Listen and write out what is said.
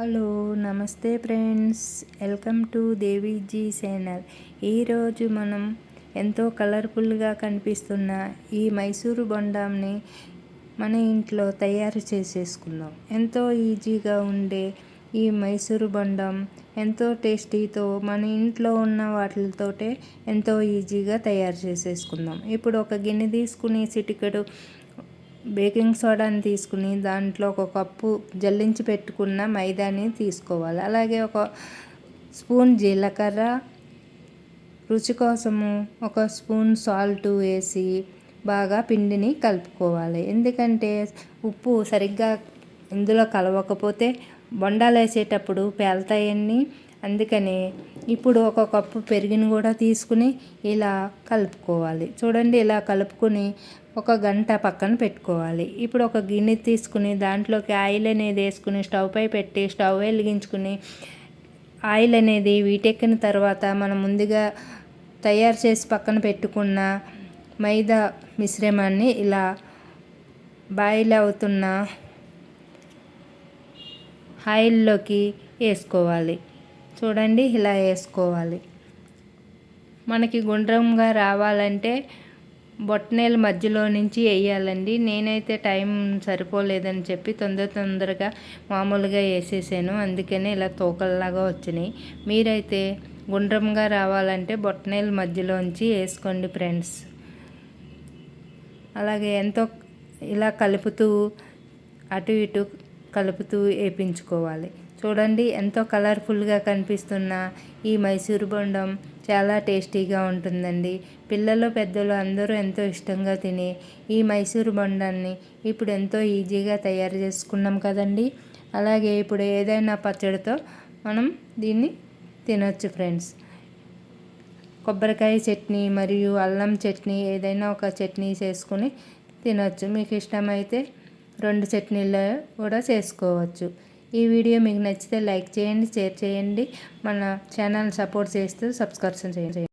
Hello నమస్తే friends. Welcome to Deviji channel. ఈరోజు మనం ఎంతో కలర్ఫుల్గా కనిపిస్తున్న ఈ మైసూరు బొండాంని మన ఇంట్లో తయారు చేసేసుకుందాం. ఎంతో ఈజీగా ఉండే ఈ మైసూరు బొండం ఎంతో టేస్టీతో మన ఇంట్లో ఉన్న వాటితోటే ఎంతో ఈజీగా తయారు చేసేసుకుందాం. ఇప్పుడు ఒక గిన్నె తీసుకుని చిటికెడు బేకింగ్ సోడాని తీసుకుని దాంట్లో ఒక కప్పు జల్లించి పెట్టుకున్న మైదాని తీసుకోవాలి. అలాగే ఒక స్పూన్ జీలకర్ర రుచి కోసము ఒక స్పూన్ సాల్ట్ వేసి బాగా పిండిని కలుపుకోవాలి. ఎందుకంటే ఉప్పు సరిగ్గా ఇందులో కలవకపోతే బొండాలు వేసేటప్పుడు పేలుతాయని అందుకని ఇప్పుడు ఒక కప్పు పెరిగిన కూడా తీసుకుని ఇలా కలుపుకోవాలి. చూడండి ఇలా కలుపుకొని ఒక గంట పక్కన పెట్టుకోవాలి. ఇప్పుడు ఒక గిన్నె తీసుకుని దాంట్లోకి ఆయిల్ అనేది వేసుకుని స్టవ్ పై పెట్టి స్టవ్ వెలిగించుకుని ఆయిల్ అనేది వీటెక్కిన తర్వాత మనం ముందుగా తయారు చేసి పక్కన పెట్టుకున్న మైదా మిశ్రమాన్ని ఇలా బాయిల్ అవుతున్న ఆయిల్లోకి వేసుకోవాలి. చూడండి ఇలా వేసుకోవాలి. మనకి గుండ్రంగా రావాలంటే బొట్టనేల మధ్యలో నుంచి వేయాలండి. నేనైతే టైం సరిపోలేదని చెప్పి తొందర తొందరగా మామూలుగా వేసేసాను. అందుకనే ఇలా తోకల్లాగా వచ్చినాయి. మీరైతే గుండ్రంగా రావాలంటే బొట్టనేల మధ్యలోంచి వేసుకోండి ఫ్రెండ్స్. అలాగే ఎంతో ఇలా కలుపుతూ అటు ఇటు కలుపుతూ వేపించుకోవాలి. చూడండి ఎంతో కలర్ఫుల్గా కనిపిస్తున్న ఈ మైసూరు బొండం చాలా టేస్టీగా ఉంటుందండి. పిల్లలు పెద్దలు అందరూ ఎంతో ఇష్టంగా తినే ఈ మైసూరు బొండాన్ని ఇప్పుడు ఎంతో ఈజీగా తయారు చేసుకున్నాం కదండి. అలాగే ఇప్పుడు ఏదైనా పచ్చడితో మనం దీన్ని తినొచ్చు ఫ్రెండ్స్. కొబ్బరికాయ చట్నీ మరియు అల్లం చట్నీ ఏదైనా ఒక చట్నీ చేసుకుని తినొచ్చు. మీకు ఇష్టమైతే రెండు చట్నీలు కూడా చేసుకోవచ్చు. ఈ వీడియో మీకు నచ్చితే లైక్ చేయండి షేర్ చేయండి. మన ఛానల్ సపోర్ట్ చేస్తూ సబ్స్క్రిప్షన్ చేయండి.